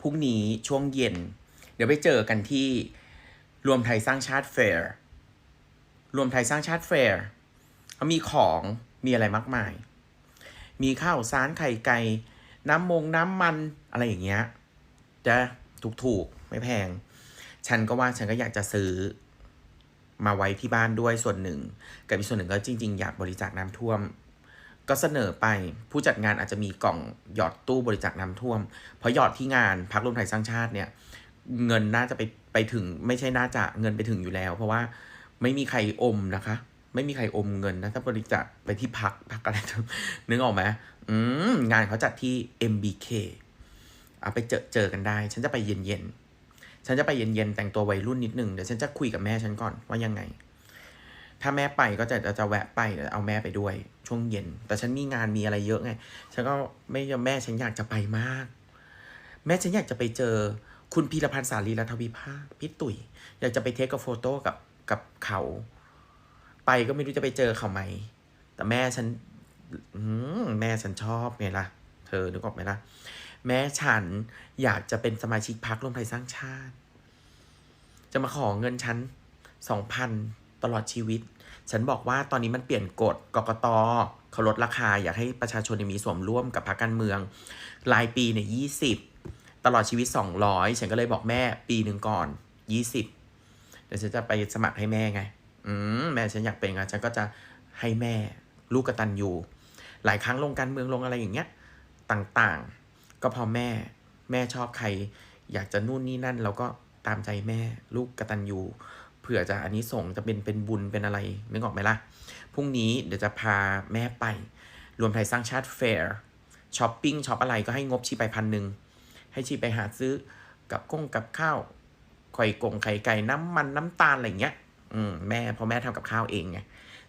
พรุ่งนี้ช่วงเย็น เดี๋ยวไปเจอกันที่รวมไทยสร้างชาติแฟร์รวมไทยสร้างชาติแฟร์เขามีของมีอะไรมากมาย มีข้าวสารไข่ไก่ น้ำมงน้ำมันอะไรอย่างเงี้ยจะถูกๆ ไม่แพง ฉันก็ว่าฉันก็อยากจะซื้อมาไว้ที่บ้านด้วยส่วนหนึ่ง กับอีกส่วนหนึ่งก็จริง ๆ อยากบริจาคน้ำท่วม ก็เสนอไปผู้จัดงานอาจจะมีกล่องหยอดตู้บริจาคน้ำท่วม เพราะหยอดที่งานพักรวมไทยสร้างชาติเนี่ย เงินน่าจะไปไปถึงไม่ใช่น่าจะเงินไปถึงอยู่แล้ว เพราะว่าไม่มีใครอมนะคะ ไม่มีใครอมเงินนะถ้าบริจาคไปที่พักพักอะไรนึกออกไหมอืมงานเขาจัดที่ MBK เอาไปเจอเจอกันได้ ฉันจะไปเย็นเย็นฉันจะไปเย็นเย็นแต่งตัววัยรุ่นนิดนึงเดี๋ยวฉันจะคุยกับแม่ฉันก่อนว่ายังไง ถ้าแม่ไปก็จะจะแวะไปเอาแม่ไปด้วย ช่วงเย็น แต่ฉันมีงานมีอะไรเยอะไง ฉันก็ไม่แม่ฉันอยากจะไปมาก แม่ฉันอยากจะไปเจอคุณพีรพันธ์สาลีรัฐวิภาคพี่ตุ๋ย อยากจะไปเทคกับโฟโต้กับกับเขา ไปก็ไม่รู้จะไปเจอเขาไหม แต่แม่ฉันอแม่ฉันชอบไงล่ะ เธอนึกออกไหมล่ะ แม่ฉันอยากจะเป็นสมาชิกพรรครวมไทยสร้างชาติ จะมาขอเงินฉันสองพันตลอดชีวิต ฉันบอกว่าตอนนี้มันเปลี่ยนกฎกกตเขาลดราคาอยากให้ประชาชนมีส่วนร่วมกับพรรคการเมืองรายปีเนี่ยยี่สิบตลอดชีวิตสองร้อยฉันก็เลยบอกแม่ปีหนึ่งก่อนยี่สิบเดี๋ยวฉันจะไปสมัครให้แม่ไง อืมแม่ฉันอยากเป็นไงฉันก็จะให้แม่ลูกกตันยูหลายครั้งลงการเมืองลงอะไรอย่างเงี้ย ต่างๆ ก็พอแม่แม่ชอบใคร อยากจะนู่นนี่นั่นเราก็ตามใจแม่ลูกกตันยู เผื่อจะอันนี้ส่งจะเป็นเป็นบุญเป็นอะไรนึกออกไหมล่ะ พรุ่งนี้เดี๋ยวจะพาแม่ไป รวมไทยสร้างชาติแฟร์ช้อปปิ้งช็อปอะไรก็ให้งบชีไปพันหนึ่งให้ชีไปหาซื้อกับก้งกับข้าวไข่กงไข่ไก่น้ำมันน้ำตาลอะไรเงี้ย อืมแม่พอแม่ทำกับข้าวเองไง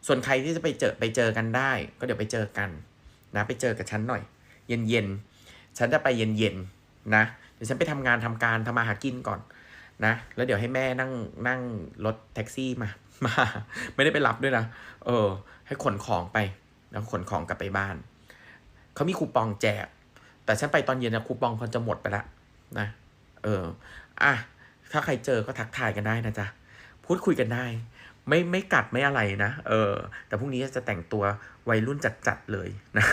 ส่วนใครที่จะไปเจอไปเจอกันได้ ก็เดี๋ยวไปเจอกัน นะ ไปเจอกับฉันหน่อย เย็นเย็นๆฉันจะไปเย็นเย็นๆนะเดี๋ยวฉันไปทำงานทำการทำมาหากินก่อน นะ แล้วเดี๋ยวให้แม่นั่งนั่งรถแท็กซี่มา มา ไม่ได้ไปรับด้วยนะ เออ ให้ขนของไป แล้วขนของกลับไปบ้าน เขามีคูปองแจก แต่ฉันไปตอนเย็นนะคูปองเขาจะหมดไปละนะ เออ อะ ถ้าใครเจอก็ทักทายกันได้นะจ๊ะ พูดคุยกันได้ ไม่ไม่กัดไม่อะไรนะ เออ แต่พรุ่งนี้จะแต่งตัววัยรุ่นจัดๆเลยนะ